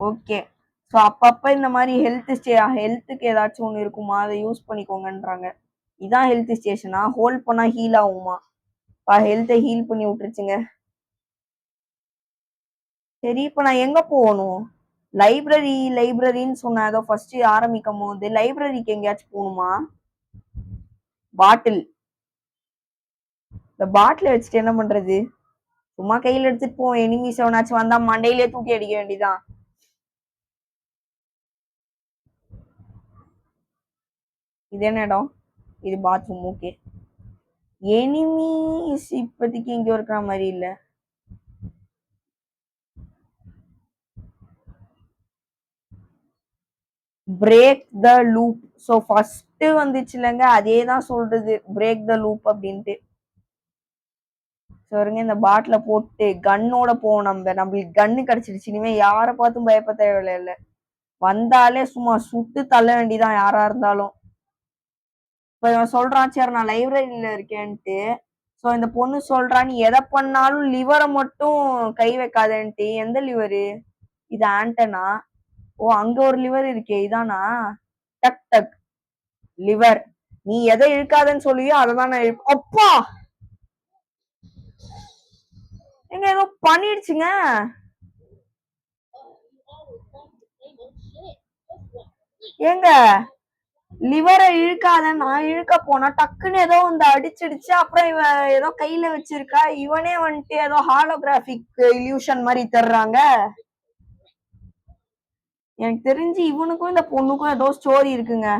Okay so அப்பப்போ இந்த மாதிரி ஹெல்த் ஸ்டே ஹெல்த்துக்கு ஏதாச்சும் ஒன்று இருக்குமா? அதை யூஸ் பண்ணிக்கோங்கன்றாங்க. இதான் ஹெல்த் ஸ்டேஷனா ஹோல்ட் பண்ணா ஹீல் ஆகுமா? இப்போ ஹெல்த்தை ஹீல் பண்ணி விட்டுருச்சுங்க. சரி இப்போ நான் எங்க போகணும்? லைப்ரரி லைப்ரரின்னு சொன்னேன் ஏதோ ஃபர்ஸ்ட் ஆரம்பிக்கும்? போது லைப்ரரிக்கு எங்கேயாச்சும் போகணுமா? பாட்டில் இந்த பாட்டிலை வச்சுட்டு என்ன பண்றது? சும்மா கையில் எடுத்துட்டு போவோம் எனிமீஸ் எவனாச்சும் வந்தா மண்டையிலே தூக்கி அடிக்க வேண்டியதான் இது என்ன இடம்? இது பாத்ரூம் ஓகே எனிமீஸ் இப்போதைக்கு இங்க இருக்கிற மாதிரி இல்லை. Break the loop so first இல்லைங்க அதே தான் சொல்றது. பிரேக் த லூப் அப்படின்ட்டு. சொல்லுங்க இந்த பாட்டில போட்டு கன்னோட போவோம் நம்ம. நம்மளுக்கு கன்னு கிடைச்சிருச்சு. இனிமே யாரை பார்த்தும் பயப்பட தேவையில்ல. வந்தாலே சும்மா சுட்டு தள்ள வேண்டியதான் யாரா இருந்தாலும். இப்போ இவன் சொல்றான் சரி நான் லைப்ரரியில இருக்கேன்ட்டு. ஸோ இந்த பொண்ணு சொல்றா நீ எதை பண்ணாலும் லிவரை மட்டும் கை வைக்காதேன்ட்டு. எந்த லிவரு இது ஆண்டனா. ஓ அங்க ஒரு லிவர் இருக்கே இதானா? டக் டக் லிவர் நீ எதை இழுக்காதன்னு சொல்லியோ அதை தான் நான் இழு- அப்பா! எங்க ஏதோ பண்ணிடுச்சுங்க. ஏங்க? லிவரை இழுக்காத நான் இழுக்க போனா டக்குன்னு ஏதோ வந்து அடிச்சிடுச்சு. அப்புறம் இவ ஏதோ கையில வச்சிருக்கா. இவனே வந்துட்டு ஏதோ ஹாலோகிராஃபிக் இல்யூஷன் மாதிரி தர்றாங்க. எனக்கு தெரிஞ்சு இவனுக்கும் இந்த பொண்ணுக்கும் ஏதோ ஸ்டோரி இருக்குங்க.